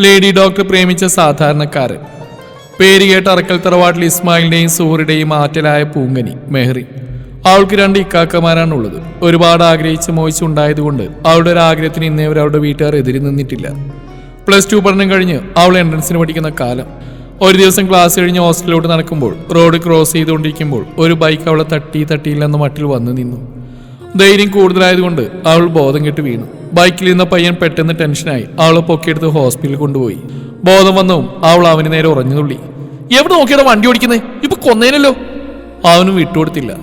Lady doctor പ്രേമിച്ച സാധാരണക്കാരൻ. പേര് കേട്ട അറക്കൽ തറവാട്ടിൽ ഇസ്മായിലിന്റെയും സൂറിയുടെയും ആറ്റലായ പൂങ്കനി മെഹറി. അവൾക്ക് രണ്ട് ഇക്കാക്കമാരാണ് ഉള്ളത് ഒരുപാട് ആഗ്രഹിച്ച് മോഹിച്ചുണ്ടായതുകൊണ്ട് അവളുടെ ഒരു ആഗ്രഹത്തിന് ഇന്നേ അവർ അവളുടെ വീട്ടുകാർ എതിരി നിന്നിട്ടില്ല. പ്ലസ് ടു പഠനം കഴിഞ്ഞ് അവൾ എൻട്രൻസിന് പഠിക്കുന്ന കാലം. ഒരു ദിവസം ക്ലാസ് കഴിഞ്ഞ് ഹോസ്റ്റലിലോട്ട് നടക്കുമ്പോൾ റോഡ് ക്രോസ് ചെയ്തുകൊണ്ടിരിക്കുമ്പോൾ ഒരു ബൈക്ക് അവളെ തട്ടി തട്ടിയില്ലെന്ന മട്ടിൽ വന്നു നിന്നു. ധൈര്യം കൂടുതലായതുകൊണ്ട് അവൾ ബോധം കെട്ട് വീണു. ബൈക്കിൽ നിന്ന പയ്യൻ പെട്ടെന്ന് ടെൻഷനായി അവളെ പൊക്കിയെടുത്ത് ഹോസ്പിറ്റലിൽ കൊണ്ടുപോയി. ബോധം വന്നവും അവൾ അവന് നേരെ ഉറഞ്ഞു തുള്ളി. എവിടെ നോക്കിയാണ് വണ്ടി ഓടിക്കുന്നത് ഇപ്പൊ കൊന്നേനല്ലോ. അവനും വിട്ടുകൊടുത്തില്ല.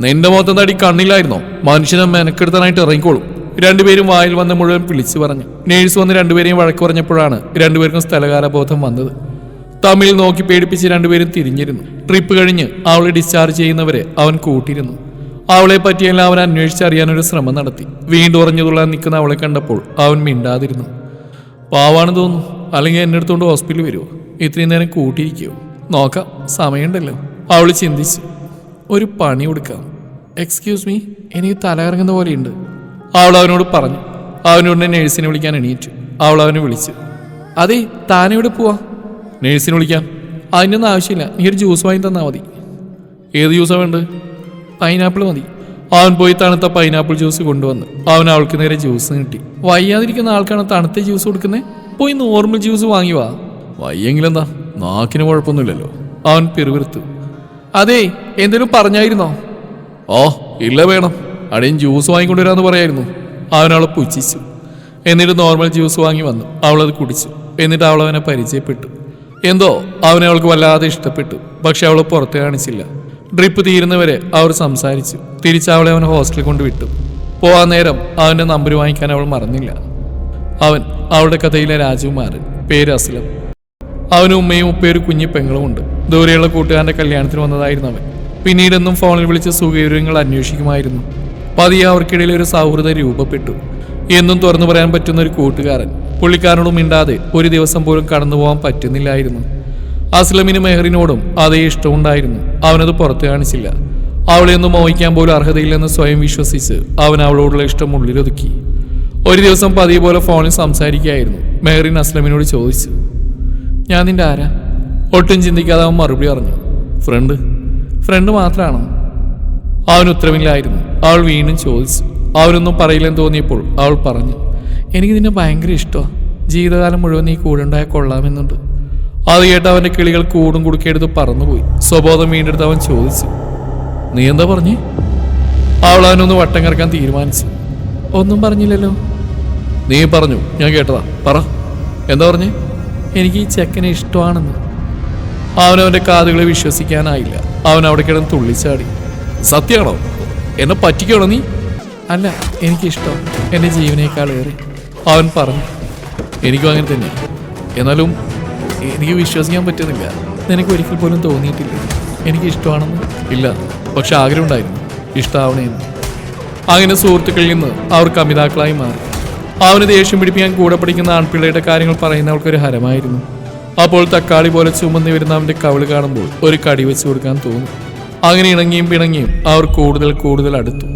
നിന്റെ മുഖത്ത് തടി കണ്ണില്ലായിരുന്നോ? മനുഷ്യനെ മെനക്കെടുത്താനായിട്ട് ഇറങ്ങിക്കോളും. രണ്ടുപേരും വായിൽ വന്ന് മുഴുവൻ വിളിച്ചു പറഞ്ഞു. നേഴ്സ് വന്ന് രണ്ടുപേരെയും വഴക്ക് പറഞ്ഞപ്പോഴാണ് രണ്ടുപേർക്കും സ്ഥലകാലബോധം വന്നത്. തമ്മിൽ നോക്കി പേടിപ്പിച്ച് രണ്ടുപേരും തിരിഞ്ഞിരുന്നു. ട്രിപ്പ് കഴിഞ്ഞ് അവളെ ഡിസ്ചാർജ് ചെയ്യുന്നവരെ അവൻ കൂട്ടിയിരുന്നു അവളെ പറ്റിയെല്ലാം അവൻ അന്വേഷിച്ചറിയാൻ ഒരു ശ്രമം നടത്തി. വീണ്ടും ഉറഞ്ഞുതുള്ളാൻ നിൽക്കുന്ന അവളെ കണ്ടപ്പോൾ അവൻ മിണ്ടാതിരുന്നു. പാവാണ് തോന്നുന്നു. അല്ലെങ്കിൽ എന്നെ അടുത്തുകൊണ്ട് ഹോസ്പിറ്റലിൽ വരുമോ ഇത്രയും നേരം കൂട്ടിയിരിക്കുമോ നോക്കാം. സമയമുണ്ടല്ലോ. അവൾ ചിന്തിച്ചു. ഒരു പണി കൊടുക്കാം. എക്സ്ക്യൂസ് മീ എനിക്ക് തലകറങ്ങുന്ന പോലെയുണ്ട്. അവൾ അവനോട് പറഞ്ഞു. അവനോട് നേഴ്സിനെ വിളിക്കാൻ എണീറ്റു. അവൾ അവനെ വിളിച്ചു. അതെ താനെവിടെ പോവാ? നേഴ്സിനെ വിളിക്കാം. അതിനൊന്നും ആവശ്യമില്ല. നീ ഒരു ജ്യൂസ് വാങ്ങി തന്നാൽ മതി. ഏത് ജ്യൂസാണ് വേണ്ടത്? പൈനാപ്പിൾ മതി. അവൻ പോയി തണുത്ത പൈനാപ്പിൾ ജ്യൂസ് കൊണ്ടുവന്നു അവൻ അവൾക്ക് നേരെ ജ്യൂസ് കിട്ടി. വയ്യാതിരിക്കുന്ന ആൾക്കാണ് തണുത്ത ജ്യൂസ് കൊടുക്കുന്നത് പോയി നോർമൽ ജ്യൂസ് വാങ്ങി വാ. വയ്യെങ്കിലെന്താ? നാക്കിന് കുഴപ്പമൊന്നുമില്ലല്ലോ. അവൻ പിറുവിറുത്തു അതെ എന്തേലും പറഞ്ഞായിരുന്നോ? ഓ ഇല്ല വേണം. അടിയും ജ്യൂസ് വാങ്ങിക്കൊണ്ടുവരാന്ന് പറയായിരുന്നു. അവനവളെ പുച്ഛിച്ചു. എന്നിട്ട് നോർമൽ ജ്യൂസ് വാങ്ങി വന്നു. അവളത് കുടിച്ചു. എന്നിട്ട് അവൾ അവനെ പരിചയപ്പെട്ടു. എന്തോ? അവനെ അവൾക്ക് വല്ലാതെ ഇഷ്ടപ്പെട്ടു. പക്ഷെ അവൾ പുറത്ത് കാണിച്ചില്ല. ഡ്രിപ്പ് തീരുന്നവരെ അവർ സംസാരിച്ചു. തിരിച്ച് അവളെ അവൻ ഹോസ്റ്റലിൽ കൊണ്ട് വിട്ടു പോവാൻ നേരം അവന്റെ നമ്പർ വാങ്ങിക്കാൻ അവൾ മറന്നില്ല. അവൻ അവളുടെ കഥയിലെ രാജകുമാരൻ പേര് അസ്ലം. അവനും ഉമ്മയും ഉപ്പയൊരു കുഞ്ഞു പെങ്ങളും ഉണ്ട്. ദൂരെയുള്ള കൂട്ടുകാരന്റെ കല്യാണത്തിന് വന്നതായിരുന്നു അവൻ. പിന്നീടെന്നും ഫോണിൽ വിളിച്ച് സുഖവിവരങ്ങൾ അന്വേഷിക്കുമായിരുന്നു. പതിയെ അവർക്കിടയിൽ ഒരു സൗഹൃദം രൂപപ്പെട്ടു. എന്നും തുറന്നു പറയാൻ പറ്റുന്ന ഒരു കൂട്ടുകാരൻ. പുള്ളിക്കാരനോടും മിണ്ടാതെ ഒരു ദിവസം പോലും കടന്നു പോകാൻ പറ്റുന്നില്ലായിരുന്നു. അസ്ലമിന് മെഹറിനോടും അതേ ഇഷ്ടമുണ്ടായിരുന്നു അവനത് പുറത്തു കാണിച്ചില്ല. അവളെയൊന്നും മോഹിക്കാൻ പോലും അർഹതയില്ലെന്ന് സ്വയം വിശ്വസിച്ച് അവൻ അവളോടുള്ള ഇഷ്ടം ഉള്ളിലൊതുക്കി. ഒരു ദിവസം പതിയെ പോലെ ഫോണിൽ സംസാരിക്കുകയായിരുന്നു മെഹറിൻ അസ്ലമിനോട് ചോദിച്ചു. ഞാൻ നിന്റെ ആരാ? ഒട്ടും ചിന്തിക്കാതെ അവൻ മറുപടി പറഞ്ഞു. ഫ്രണ്ട്. ഫ്രണ്ട് മാത്രമാണോ അവൻ ഉത്തരവില്ലായിരുന്നു അവൾ വീണ്ടും ചോദിച്ചു. അവനൊന്നും പറയില്ലെന്ന് തോന്നിയപ്പോൾ അവൾ പറഞ്ഞു. എനിക്ക് നിന്നെ ഭയങ്കര ഇഷ്ടമാണ് ജീവിതകാലം മുഴുവൻ നീ കൂടെ ഉണ്ടായ കൊള്ളാമെന്നുണ്ട്. അത് കേട്ട് അവന്റെ കിളികൾ കൂടും കുടുക്കെടുത്ത് പറന്നുപോയി. സ്വബോധം വീണ്ടെടുത്ത് അവൻ ചോദിച്ചു നീ എന്താ പറഞ്ഞേ? അവൾ അവനൊന്ന് വട്ടം കറക്കാൻ തീരുമാനിച്ചു. ഒന്നും പറഞ്ഞില്ലല്ലോ. നീ പറഞ്ഞു ഞാൻ കേട്ടതാ. പറ. എന്താ പറഞ്ഞേ? എനിക്ക് ഈ ചെക്കനെ ഇഷ്ടമാണെന്ന്. അവനവന്റെ കാതുകളെ വിശ്വസിക്കാനായില്ല. അവൻ അവിടെ കിടന്ന് തുള്ളിച്ചാടി. സത്യമാണോ എന്നെ പറ്റിക്കണോ നീ? അല്ല എനിക്കിഷ്ടം എന്റെ ജീവനേക്കാൾ ഏറെ അവൻ പറഞ്ഞു എനിക്കും അങ്ങനെ തന്നെ. എന്നാലും എനിക്ക് വിശ്വസിക്കാൻ പറ്റുന്നില്ല. നിനക്ക് ഒരിക്കൽ പോലും തോന്നിയിട്ടില്ല. എനിക്ക് ഇഷ്ടമാണെന്ന്? ഇല്ല. പക്ഷെ ആഗ്രഹമുണ്ടായിരുന്നു. ഇഷ്ടമാവണേന്ന് അങ്ങനെ സുഹൃത്തുക്കളിൽ നിന്ന് അവർക്ക് അമിതാക്കളായി മാറി. അവന് ദേഷ്യം പിടിപ്പിക്കാൻ കൂടെ പഠിക്കുന്ന ആൺപിള്ളയുടെ കാര്യങ്ങൾ പറയുന്ന അവൾക്കൊരു ഹരമായിരുന്നു. അപ്പോൾ തക്കാളി പോലെ ചുമന്ന് വരുന്ന അവന്റെ കവിൾ കാണുമ്പോൾ ഒരു കടി വെച്ച് കൊടുക്കാൻ തോന്നി. അങ്ങനെ ഇണങ്ങിയും പിണങ്ങിയും അവർ കൂടുതൽ കൂടുതൽ അടുത്തു.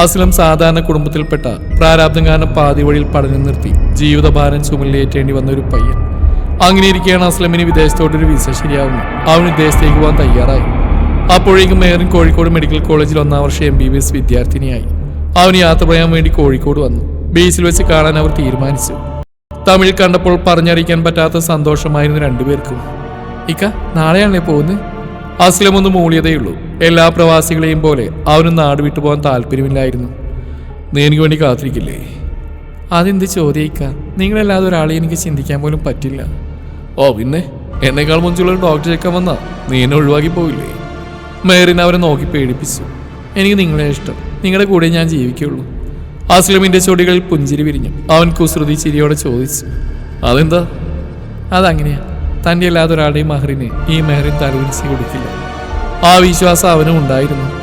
അസ്ലം സാധാരണ കുടുംബത്തിൽപ്പെട്ട പ്രാരാബ്ദം കാരണം പാതി വഴിയിൽ പഠനം നിർത്തി ജീവിതഭാരം ചുമലിലേറ്റേണ്ടി വന്ന ഒരു പയ്യൻ. അങ്ങനെ ഇരിക്കുകയാണ് അസ്ലമിന് വിദേശത്തോട്ടൊരു വിസ ശരിയാവുന്നു അവൻ വിദേശത്തേക്ക് പോകാൻ തയ്യാറായി. അപ്പോഴേക്കും മേറിൻ കോഴിക്കോട് മെഡിക്കൽ കോളേജിൽ ഒന്നാം വർഷം എം ബി ബി എസ് വിദ്യാർത്ഥിനിയായി. അവൻ യാത്ര പറയാൻ വേണ്ടി കോഴിക്കോട് വന്നു. ബീച്ചിൽ വെച്ച് കാണാൻ അവർ തീരുമാനിച്ചു. തമിഴ് കണ്ടപ്പോൾ പറഞ്ഞറിയിക്കാൻ പറ്റാത്ത സന്തോഷമായിരുന്നു രണ്ടുപേർക്കും. ഇക്ക നാളെയാണല്ലേ പോകുന്നത്? അസ്ലം ഒന്ന് മൂളിയതേയുള്ളൂ എല്ലാ പ്രവാസികളെയും പോലെ അവനും നാട് വിട്ടു പോകാൻ താല്പര്യമില്ലായിരുന്നു. നീ എനിക്ക് വേണ്ടി കാത്തിരിക്കില്ലേ? അതെന്ത് ചോദ്യിക്ക നിങ്ങളല്ലാതെ ഒരാളെ എനിക്ക് ചിന്തിക്കാൻ പോലും പറ്റില്ല. ഓ പിന്നെ? എന്നെക്കാൾ മുഞ്ചുള്ള ഡോക്ടർ ചെക്കാൻ വന്നാ നീ എന്നെ ഒഴിവാക്കി പോയില്ലേ? മേറിൻ അവരെ നോക്കി പേടിപ്പിച്ചു. എനിക്ക് നിങ്ങളെ ഇഷ്ടം. നിങ്ങളുടെ കൂടെ ഞാൻ ജീവിക്കുള്ളൂ. അസ്ലമിന്റെ ചൊടികളിൽ പുഞ്ചിരി വിരിഞ്ഞു. അവൻ കുസൃതി ചിരിയോടെ ചോദിച്ചു. അതെന്താ? അതങ്ങനെയാ. തന്റെ അല്ലാതെ ഒരാളുടെയും മഹറിനെ ഈ മെഹറിൻ തലവിൻസി കൊടുക്കില്ല ആ വിശ്വാസം അവനും ഉണ്ടായിരുന്നു.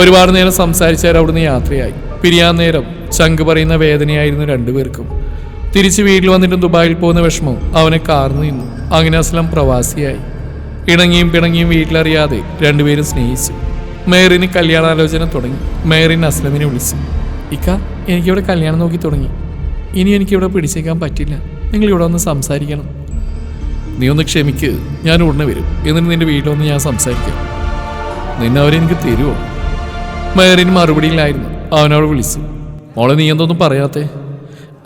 ഒരുപാട് നേരം സംസാരിച്ചവർ അവിടുന്ന് യാത്രയായി. പിരിയാൻ നേരം ചങ്ക് പറയുന്ന വേദനയായിരുന്നു രണ്ടുപേർക്കും. തിരിച്ച് വീട്ടിൽ വന്നിട്ട് ദുബായിൽ പോകുന്ന വിഷമം അവനെ കാർന്നു നിന്നു. അങ്ങനെ അസ്ലം പ്രവാസിയായി. ഇണങ്ങിയും പിണങ്ങിയും വീട്ടിലറിയാതെ രണ്ടുപേരും സ്നേഹിച്ചു. മേറിന് കല്യാണാലോചന തുടങ്ങി. മേറിൻ അസ്ലമിനെ വിളിച്ചു. ഇക്ക എനിക്കിവിടെ കല്യാണം നോക്കി തുടങ്ങി. ഇനി എനിക്കിവിടെ പിടിച്ചേക്കാൻ പറ്റില്ല. നിങ്ങൾ ഇവിടെ ഒന്ന് സംസാരിക്കണം. നീ ഒന്ന് ക്ഷമിക്ക്. ഞാൻ ഉടനെ വരും. എന്നിട്ട് നിന്റെ വീട്ടിലൊന്ന് ഞാൻ സംസാരിക്കാം. നിന്നെ അവരെനിക്ക് തരുമോ മേറിന് മറുപടിയിലായിരുന്നു. അവനോട് വിളിച്ചു. മോളെ നീ എന്തൊന്നും പറയാത്തേ?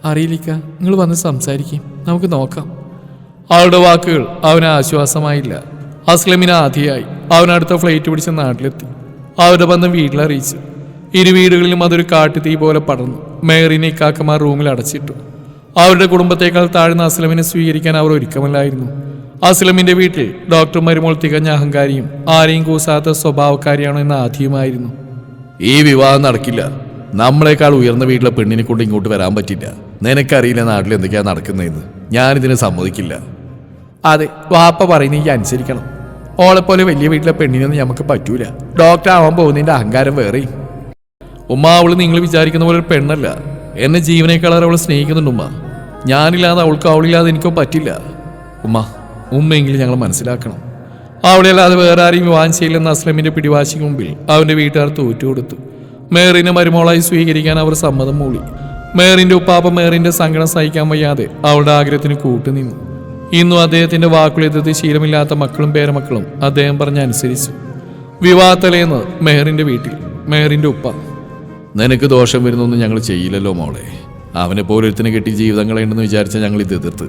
അറിയില്ലിക്ക നിങ്ങൾ വന്ന് സംസാരിക്കും. നമുക്ക് നോക്കാം. അവളുടെ വാക്കുകൾ അവന് ആശ്വാസമായില്ല. അസ്ലമിന് ആധിയായി. അവനടുത്ത ഫ്ലൈറ്റ് പിടിച്ച നാട്ടിലെത്തി. അവരുടെ ബന്ധം വീട്ടിലറിയിച്ചു. ഇരു വീടുകളിലും അതൊരു കാട്ടുതീ പോലെ പടർന്നു. മേറിനെ കാക്കമാർ റൂമിൽ അടച്ചിട്ടു. അവരുടെ കുടുംബത്തേക്കാൾ താഴ്ന്ന അസ്ലമിനെ സ്വീകരിക്കാൻ അവർ ഒരുക്കമല്ലായിരുന്നു. അസ്ലമിന്റെ വീട്ടിൽ ഡോക്ടർ മരുമോൾ തികഞ്ഞ അഹങ്കാരിയും ആരെയും കൂസാത്ത സ്വഭാവക്കാരിയാണോ എന്ന ആധിയുമായിരുന്നു. ഈ വിവാഹം നടക്കില്ല. നമ്മളെക്കാൾ ഉയർന്ന വീട്ടിലെ പെണ്ണിനെ കൊണ്ട് ഇങ്ങോട്ട് വരാൻ പറ്റില്ല. നിനക്കറിയില്ല നാട്ടിൽ എന്തൊക്കെയാണ് നടക്കുന്നതെന്ന്. ഞാനിതിനെ സമ്മതിക്കില്ല. അതെ വാപ്പ പറയുന്ന എനിക്ക് അനുസരിക്കണം. ഓളെപ്പോലെ വലിയ വീട്ടിലെ പെണ്ണിനൊന്നും നമുക്ക് പറ്റൂല. ഡോക്ടർ ആവാൻ പോകുന്നതിന്റെ അഹങ്കാരം വേറെ ഉമ്മ നിങ്ങൾ വിചാരിക്കുന്ന പോലെ ഒരു പെണ്ണല്ല. എന്നെ ജീവനേക്കാൾ അവൾ സ്നേഹിക്കുന്നുണ്ട് ഉമ്മ. ഞാനില്ലാതെ അവൾക്ക് അവളില്ലാതെ എനിക്കോ പറ്റില്ല. ഉമ്മ ഉമ്മയെങ്കിലും ഞങ്ങൾ മനസ്സിലാക്കണം. അവളെയല്ലാതെ വേറെ ആരെയും വിവാഹം ചെയ്യില്ലെന്ന അസ്ലമിന്റെ പിടിവാശിക്ക് മുമ്പിൽ അവന്റെ വീട്ടുകാർ തോറ്റുകൊടുത്തു. മേറിനെ മരുമോളായി സ്വീകരിക്കാൻ അവർ സമ്മതം മൂളി. മേറിന്റെ ഉപ്പാപ്പ മേറിന്റെ സങ്കടം സഹിക്കാൻ വയ്യാതെ അവളുടെ ആഗ്രഹത്തിന് കൂട്ടുനിന്നു ഇന്നും അദ്ദേഹത്തിന്റെ വാക്കുകളെതിർത്ത് ശീലമില്ലാത്ത മക്കളും പേരമക്കളും അദ്ദേഹം പറഞ്ഞ അനുസരിച്ചു. വിവാഹത്തലേന്ന് മെഹറിന്റെ വീട്ടിൽ മെഹറിന്റെ ഉപ്പ. നിനക്ക് ദോഷം വരുന്നൊന്നും ഞങ്ങൾ ചെയ്യില്ലല്ലോ മോളെ. അവനെ പോലൊരുത്തിന് കെട്ടി ജീവിതം കളയണ്ടെന്ന് വിചാരിച്ച ഞങ്ങൾ ഇത് എതിർത്ത്.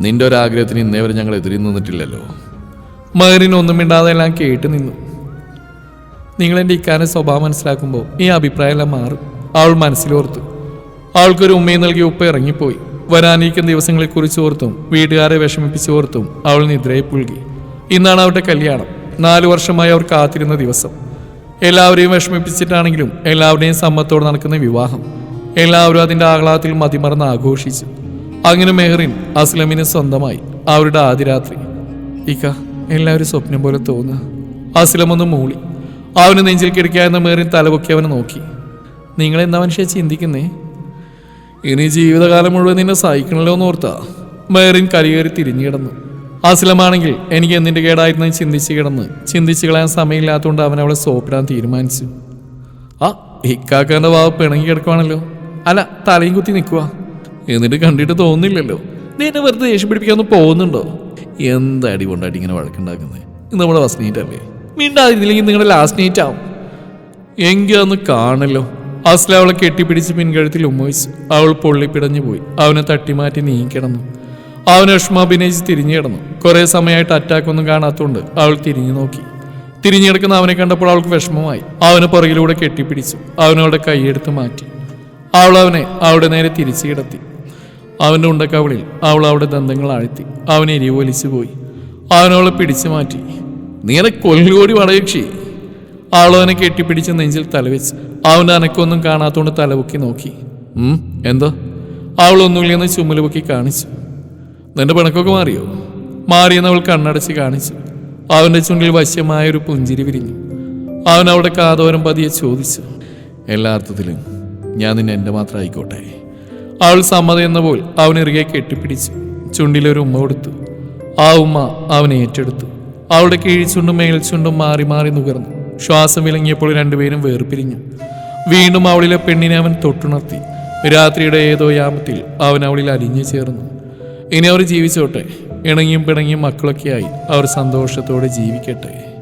നിന്റെ ഒരാഗ്രഹത്തിന് ഇന്നേ വരെ ഞങ്ങൾ എതിരി നിന്നിട്ടില്ലല്ലോ. മെഹറിന് ഒന്നും മിണ്ടാതെ എല്ലാം കേട്ട് നിന്നു. നിങ്ങൾ എന്റെ ഇക്കാന്റെ സ്വഭാവം മനസ്സിലാക്കുമ്പോൾ ഈ അഭിപ്രായമെല്ലാം മാറും. അവൾ മനസ്സിലോർത്തു. അവൾക്കൊരു ഉമ്മയും നൽകി ഉപ്പ ഇറങ്ങിപ്പോയി. വരാനിരിക്കുന്ന ദിവസങ്ങളെ കുറിച്ച് ഓർത്തും വീട്ടുകാരെ വിഷമിപ്പിച്ചോർത്തും അവൾ നിദ്രയെ പുൽകി. ഇന്നാണ് അവരുടെ കല്യാണം. നാലു വർഷമായി അവർ കാത്തിരുന്ന ദിവസം. എല്ലാവരെയും വിഷമിപ്പിച്ചിട്ടാണെങ്കിലും എല്ലാവരുടെയും സമ്മത്തോടെ നടക്കുന്ന വിവാഹം. എല്ലാവരും അതിന്റെ ആഹ്ലാദത്തിൽ മതിമറന്ന് ആഘോഷിച്ചു. അങ്ങനെ മെഹറിൻ അസ്ലമിന് സ്വന്തമായി അവരുടെ ആദ്യ രാത്രി ഇക്ക എല്ലാവരും സ്വപ്നം പോലെ തോന്നുക. അസ്ലം ഒന്ന് മൂളി. അവന് നെഞ്ചിൽ കിടക്കാവുന്ന മേറിൻ തലപൊക്കി അവനെ നോക്കി. നിങ്ങൾ എന്താ മനുഷ്യ ചിന്തിക്കുന്നേ? ഇനി ജീവിതകാലം മുഴുവൻ നിന്നെ സഹിക്കണല്ലോ എന്ന് ഓർത്താ. മേറിൻ കരിയേറി തിരിഞ്ഞു കിടന്നു. അസിലമാണെങ്കിൽ എനിക്ക് എന്തിന്റെ കേടായിരുന്നു ചിന്തിച്ച് കിടന്ന്. ചിന്തിച്ച് കളയാൻ സമയമില്ലാത്തതുകൊണ്ട് അവൻ അവളെ സോപ്പിടാൻ തീരുമാനിച്ചു. ആ ഇക്കാക്കാന്റെ വാവ് പിണങ്ങി കിടക്കുവാണല്ലോ. അല്ല തലയും കുത്തി നിൽക്കുക എന്നിട്ട് കണ്ടിട്ട് തോന്നുന്നില്ലല്ലോ. നീ എന്നെ വെറുതെ ദേഷ്യം പിടിപ്പിക്കാന്ന് പോകുന്നുണ്ടോ? എന്തടി കൊണ്ടാടി ഇങ്ങനെ വഴക്കുണ്ടാക്കുന്നത് ഇത് നമ്മുടെ ഫസ്റ്റ് നൈറ്റ് അല്ലേ? മിണ്ടാതിരുന്നില്ലെങ്കിൽ നിങ്ങളുടെ ലാസ്റ്റ് നൈറ്റ് ആവും എങ്കിൽ അന്ന് കാണല്ലോ. അസ്ല അവളെ കെട്ടിപ്പിടിച്ച് പിൻകഴുത്തിൽ ഉമ്മവച്ചു. അവൾ പൊള്ളിപ്പിടഞ്ഞു പോയി അവനെ തട്ടിമാറ്റി നീങ്ങിക്കിടന്നു അവൻ വിഷമം അഭിനയിച്ച് തിരിഞ്ഞു കിടന്നു. കുറേ സമയമായിട്ട് അറ്റാക്ക് ഒന്നും കാണാത്തതുകൊണ്ട് അവൾ തിരിഞ്ഞു നോക്കി. തിരിഞ്ഞു കിടക്കുന്ന അവനെ കണ്ടപ്പോൾ അവൾക്ക് വിഷമമായി. അവനെ പുറകിലൂടെ കെട്ടിപ്പിടിച്ചു. അവനവളുടെ കൈയെടുത്ത് മാറ്റി. അവൾ അവനെ അവിടെ നേരെ തിരിച്ചു കിടത്തി. അവന്റെ ഉണ്ടക്കവളിൽ അവൾ അവിടെ ദന്തങ്ങൾ ആഴ്ത്തി. അവൻ എരിവൊലിച്ചു പോയി. അവനവളെ പിടിച്ചു മാറ്റി. നീ എന്നെ കൊല്ലുകൂടി വടയക്ഷി അവളവനെ കെട്ടിപ്പിടിച്ച് നെഞ്ചിൽ തലവെച്ച്. അവന്റെ അനക്കൊന്നും കാണാത്തോണ്ട് തലപൊക്കി നോക്കി. എന്തോ? അവളൊന്നുമില്ലെന്ന് ചുമൽ പൊക്കി കാണിച്ചു. നിന്റെ പിണക്കൊക്കെ മാറിയോ? മാറിയെന്ന് അവൾ കണ്ണടച്ച് കാണിച്ചു. അവന്റെ ചുണ്ടിൽ വശ്യമായ ഒരു പുഞ്ചിരി വിരിഞ്ഞു. അവൻ അവിടെ കാതോരം പതിയെ ചോദിച്ചു. എല്ലാ അർത്ഥത്തിലും ഞാൻ നിന്നെ എന്റെ മാത്രം ആയിക്കോട്ടെ. അവൾ സമ്മതം എന്ന പോൽ അവൻ കെട്ടിപ്പിടിച്ചു. ചുണ്ടിലൊരു ഉമ്മ കൊടുത്തു. ആ ഉമ്മ അവനെ ഏറ്റെടുത്തു. അവളുടെ കീഴ്ചുണ്ടും മേൽച്ചുണ്ടും മാറി മാറി നുകർന്നു. ശ്വാസം വിളങ്ങിയപ്പോൾ രണ്ടുപേരും വേർപിരിഞ്ഞു. വീണ്ടും അവളിലെ പെണ്ണിനെ അവൻ തൊട്ടുണർത്തി. രാത്രിയുടെ ഏതോ യാമത്തിൽ അവൻ അവളിൽ അലിഞ്ഞു ചേർന്നു. ഇനി അവർ ജീവിച്ചോട്ടെ. ഇണങ്ങിയും പിണങ്ങിയും മക്കളൊക്കെയായി. അവർ സന്തോഷത്തോടെ ജീവിക്കട്ടെ.